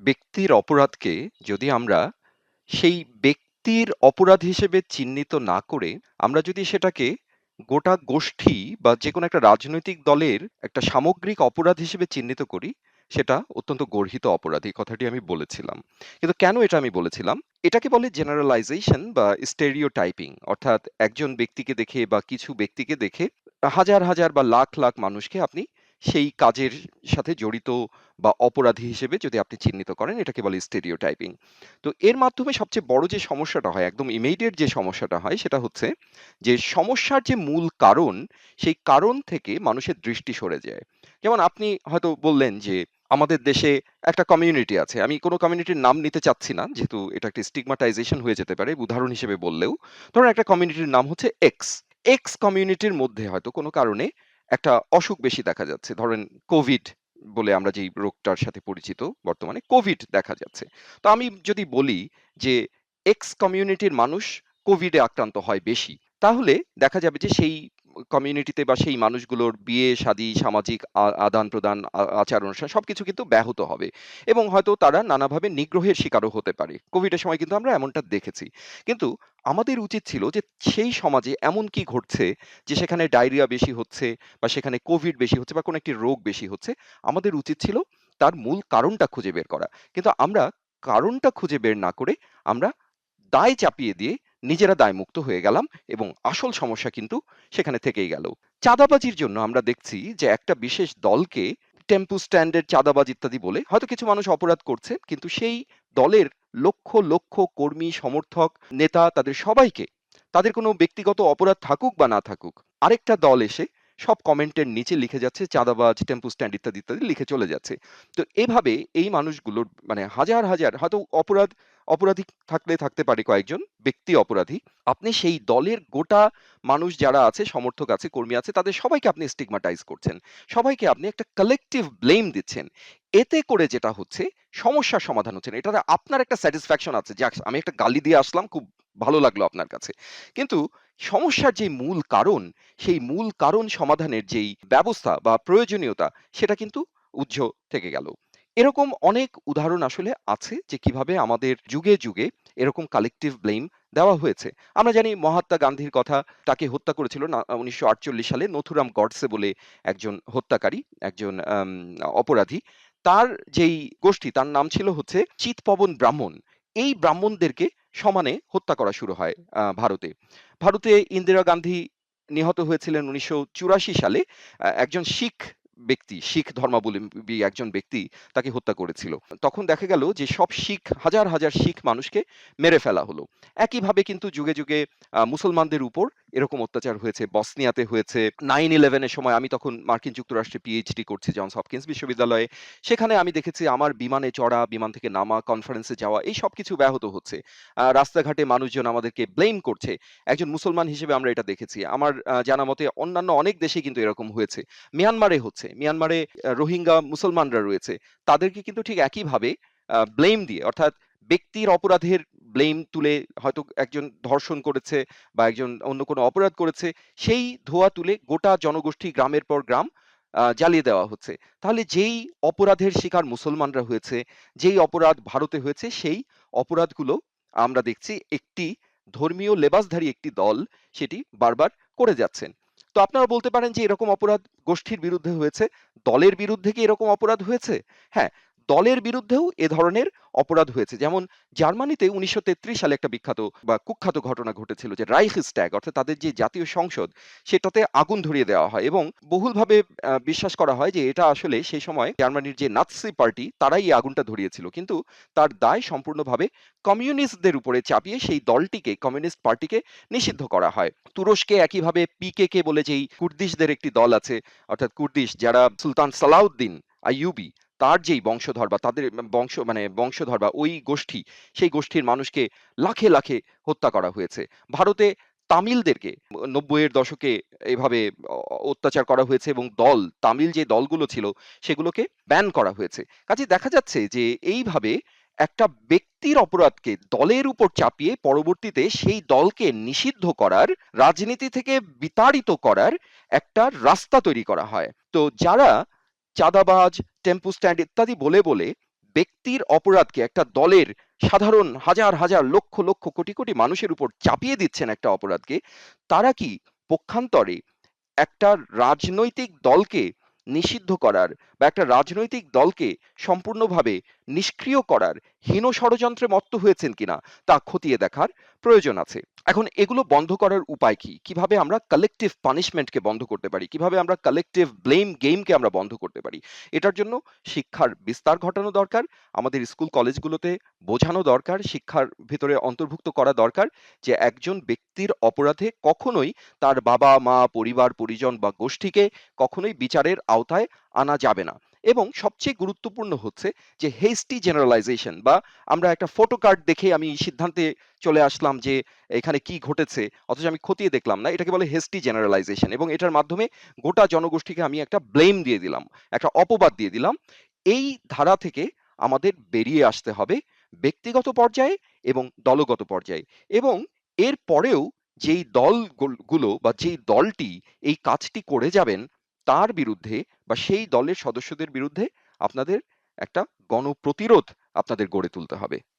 ব্যক্তির অপরাধকে যদি আমরা সেই ব্যক্তির অপরাধ হিসেবে চিহ্নিত না করে আমরা যদি সেটাকে গোটা গোষ্ঠী বা যেকোনো একটা রাজনৈতিক দলের একটা সামগ্রিক অপরাধ হিসেবে চিহ্নিত করি, সেটা অত্যন্ত গর্হিত অপরাধ, এই কথাটি আমি বলেছিলাম। কিন্তু কেন এটা আমি বলেছিলাম? এটাকে বলে জেনারেলাইজেশন বা স্টেরিও টাইপিং অর্থাৎ একজন ব্যক্তিকে দেখে বা কিছু ব্যক্তিকে দেখে হাজার হাজার বা লাখ লাখ মানুষকে আপনি সেই কাজের সাথে জড়িত বা অপরাধী হিসেবে যদি আপনি চিহ্নিত করেন, এটাকে বলে স্টেরিও টাইপিং তো এর মাধ্যমে সবচেয়ে বড় যে সমস্যাটা হয়, একদম ইমিডিয়েট যে সমস্যাটা হয়, সেটা হচ্ছে যে সমস্যার যে মূল কারণ, সেই কারণ থেকে মানুষের দৃষ্টি সরে যায়। যেমন আপনি হয়তো বললেন যে আমাদের দেশে একটা কমিউনিটি আছে। আমি কোনো কমিউনিটির নাম নিতে চাচ্ছি না, যেহেতু এটা একটা স্টিগমাটাইজেশন হয়ে যেতে পারে, উদাহরণ হিসেবে বললেও। ধরুন একটা কমিউনিটির নাম হচ্ছে এক্স এক্স কমিউনিটির মধ্যে হয়তো কোনো কারণে একটা অসুখ বেশি দেখা যাচ্ছে। ধরেন কোভিড বলে আমরা যেই রোগটার সাথে পরিচিত বর্তমানে কোভিড দেখা যাচ্ছে। তো আমি যদি বলি যে এক্স কমিউনিটির মানুষ কোভিডে আক্রান্ত হয় বেশি, তাহলে দেখা যাবে যে সেই কমিউনিটিতে বা সেই মানুষগুলোর বিয়ে, শাদী, সামাজিক আদান প্রদান আচার অনুষ্ঠান সবকিছু কিন্তু ব্যাহত হবে। এবং হয়তো তারা নানাভাবে নিগ্রহের শিকারও হতে পারে। কোভিডের সময় কিন্তু আমরা এমনটা দেখেছি। কিন্তু আমাদের উচিত ছিল যে সেই সমাজে এমন কি ঘটছে যে সেখানে ডায়রিয়া বেশি হচ্ছে বা সেখানে কোভিড বেশি হচ্ছে বা কোনো একটি রোগ বেশি হচ্ছে, আমাদের উচিত ছিল তার মূল কারণটা খুঁজে বের করা। কিন্তু আমরা কারণটা খুঁজে বের না করে আমরা দায় চাপিয়ে দিয়ে নিজেরা দায়মুক্ত হয়ে গেলাম এবং আসল সমস্যা কিন্তু সেখানে থেকেই গেল। চাঁদাবাজির জন্য আমরা দেখছি যে একটা বিশেষ দলকে টেম্পু স্ট্যান্ডের চাঁদাবাজ ইত্যাদি বলে হয়তো কিছু মানুষ অপরাধ করছে, কিন্তু সেই দলের লক্ষ লক্ষ কর্মী, সমর্থক, নেতা তাদের সবাইকে তাদের কোনো ব্যক্তিগত অপরাধ থাকুক বা না থাকুক, আরেকটা দল এসে সব কমেন্টের নিচে লিখে যাচ্ছে, চাঁদাবাজ, টেম্পু স্ট্যান্ড ইত্যাদি ইত্যাদি লিখে চলে যাচ্ছে। তো এভাবে এই মানুষগুলোর মানে হাজার হাজার হয়তো অপরাধ অপরাধী থাকলে থাকতে পারে কয়েকজন ব্যক্তি অপরাধী। আপনি সেই দলের গোটা মানুষ যারা আছে, সমর্থক আছে, কর্মী আছে, তাদের সবাইকে আপনি স্টিগমাটাইজ করছেন। সবাইকে আপনি একটা কালেকটিভ ব্লেম দিচ্ছেন। এতে করে যেটা হচ্ছে, সমস্যার সমাধান হচ্ছে না। এটাতে আপনার একটা স্যাটিসফ্যাকশন আছে যে আমি একটা গালি দিয়ে আসলাম, খুব ভালো লাগল আপনার কাছে। কিন্তু সমস্যার যে মূল কারণ, সেই মূল কারণ সমাধানের যেই ব্যবস্থা বা প্রয়োজনীয়তা, সেটা কিন্তু উজ্জ থেকে গেল। এরকম অনেক উদাহরণ আসলে আছে যে কীভাবে আমাদের যুগে যুগে এরকম কালেকটিভ ব্লেম দেওয়া হয়েছে। আমরা জানি মহাত্মা গান্ধীর কথা, তাকে হত্যা করেছিল উনিশশো আটচল্লিশ সালে নথুরাম গডসে বলে একজন হত্যাকারী, একজন অপরাধী। তার যেই গোষ্ঠী, তার নাম ছিল হচ্ছে চিৎপবন ব্রাহ্মণ। এই ব্রাহ্মণদেরকে সমানে হত্যা করা শুরু হয় ভারতে। ভারতে ইন্দিরা গান্ধী নিহত হয়েছিলেন উনিশশো চুরাশি সালে। একজন শিখ ব্যক্তি, শিখ ধর্মাবলম্বী একজন ব্যক্তি তাকে হত্যা করেছিল। তখন দেখা গেল যে সব শিখ, হাজার হাজার শিখ মানুষকে মেরে ফেলা হলো। একইভাবে কিন্তু যুগে যুগে মুসলমানদের উপর এরকম অত্যাচার হয়েছে, বসনিয়াতে হয়েছে। নাইন ইলেভেনের সময় আমি তখন মার্কিন যুক্তরাষ্ট্রে পিএইচডি করছি জনস হপকিন্স বিশ্ববিদ্যালয়ে। সেখানে আমি দেখেছি আমার বিমানে চড়া, বিমান থেকে নামা কনফারেন্সে যাওয়া, এই সব কিছু ব্যাহত হচ্ছে। রাস্তাঘাটে মানুষজন আমাদেরকে ব্লেম করছে। একজন মুসলমান হিসেবে আমরা এটা দেখেছি। আমার জানা মতে অন্যান্য অনেক দেশে কিন্তু এরকম হয়েছে। মিয়ানমারে হচ্ছে। মিয়ানমারে রোহিঙ্গা মুসলমানরা রয়েছে। তাদেরকে কিন্তু ঠিক একইভাবে ব্লেম দিয়ে, অর্থাৎ ব্যক্তির অপরাধের ব্লেম তুলে হয়তো একজন ধর্ষণ করেছে বা একজন অন্য কোনো অপরাধ করেছে, সেই ধোয়া তুলে গোটা জনগোষ্ঠী গ্রামের পর গ্রাম জ্বালিয়ে দেওয়া হচ্ছে। তাহলে যেই অপরাধের শিকার মুসলমানরা হয়েছে, যেই অপরাধ ভারতে হয়েছে, সেই অপরাধগুলো আমরা দেখছি একটি ধর্মীয় লেবাসধারী একটি দল সেটি বারবার করে যাচ্ছেন। তো আপনারা বলতে পারেন যে এরকম অপরাধ গোষ্ঠীর বিরুদ্ধে হয়েছে, দলের বিরুদ্ধে কি এরকম অপরাধ হয়েছে? হ্যাঁ দলের বিরুদ্ধেও এ ধরনের অপরাধ হয়েছে। যেমন জার্মানিতে উনিশশো তেত্রিশ সালে একটা বিখ্যাত বা কুখ্যাত ঘটনা ঘটেছিল যে রাইখ স্ট্যাগ অর্থাৎ তাদের যে জাতীয় সংসদ, সেটাতে আগুন ধরিয়ে দেওয়া হয় এবং বহুলভাবে বিশ্বাস করা হয় যে এটা আসলে সেই সময় জার্মানির যে নাৎসি পার্টি, তারাই এই আগুনটা ধরিয়েছিল। কিন্তু তার দায় সম্পূর্ণভাবে কমিউনিস্টদের উপরে চাপিয়ে সেই দলটিকে, কমিউনিস্ট পার্টিকে নিষিদ্ধ করা হয়। তুরস্কে একইভাবে পিকেকে বলে যেই কুর্দিশদের একটি দল আছে, অর্থাৎ কুর্দিশ, যারা সুলতান সালাউদ্দিন, আইয়ুবি তার যেই বংশধর বা তাদের বংশ মানে বংশধর বা ওই গোষ্ঠী, সেই গোষ্ঠীর মানুষকে লাখে লাখে হত্যা করা হয়েছে। ভারতে তামিলদেরকে নব্বইয়ের দশকে এভাবে অত্যাচার করা হয়েছে এবং দল, তামিল যে দলগুলো ছিল, সেগুলোকে ব্যান করা হয়েছে। কাজে দেখা যাচ্ছে যে এইভাবে একটা ব্যক্তির অপরাধকে দলের উপর চাপিয়ে পরবর্তীতে সেই দলকে নিষিদ্ধ করার, রাজনীতি থেকে বিতাড়িত করার একটা রাস্তা তৈরি করা হয়। তো যারা চাঁদাবাজ টেম্পু স্ট্যান্ড ইত্যাদি বলে বলে ব্যক্তির অপরাধকে একটা দলের সাধারণ হাজার, হাজার, লক্ষ, লক্ষ, কোটি, কোটি মানুষের উপর চাপিয়ে দিচ্ছেন একটা অপরাধকে, তারা কি পক্ষান্তরে একটা রাজনৈতিক দলকে নিষিদ্ধ করার বা একটা রাজনৈতিক দলকে সম্পূর্ণভাবে নিষ্ক্রিয় করার হীন ষড়যন্ত্রে মত্ত হয়েছেন কিনা তা খতিয়ে দেখার প্রয়োজন আছে। এখন এগুলো বন্ধ করার উপায় কি? কীভাবে আমরা কালেক্টিভ পানিশমেন্টকে বন্ধ করতে পারি? কীভাবে আমরা কালেক্টিভ ব্লেম গেমকে আমরা বন্ধ করতে পারি? এটার জন্য শিক্ষার বিস্তার ঘটানো দরকার। আমাদের স্কুল কলেজগুলোতে বোঝানো দরকার, শিক্ষার ভেতরে অন্তর্ভুক্ত করা দরকার যে একজন ব্যক্তির অপরাধে কখনোই তার বাবা-মা, পরিবার-পরিজন বা গোষ্ঠীকে কখনোই বিচারের আওতায় আনা যাবে না। এবং সবচেয়ে গুরুত্বপূর্ণ হচ্ছে যে হেস্টি জেনারেলাইজেশন বা আমরা একটা ফটো কার্ড দেখে আমি সিদ্ধান্তে চলে আসলাম যে এখানে কি ঘটেছে অথচ আমি খতিয়ে দেখলাম না। এটাকে বলে হেস্টি জেনারেলাইজেশন এবং এটার মাধ্যমে গোটা জনগোষ্ঠীকে আমি একটা ব্লেম দিয়ে দিলাম, একটা অপবাদ দিয়ে দিলাম। এই ধারা থেকে আমাদের বেরিয়ে আসতে হবে ব্যক্তিগত পর্যায়ে এবং দলগত পর্যায়ে এবং এর পরেও যেই দলগুলো বা যেই দলটি এই কাজটি করে যাবেন তার বিরুদ্ধে বা সেই দলের সদস্যদের বিরুদ্ধে আপনাদের একটা গণপ্রতিরোধ আপনাদের গড়ে তুলতে হবে।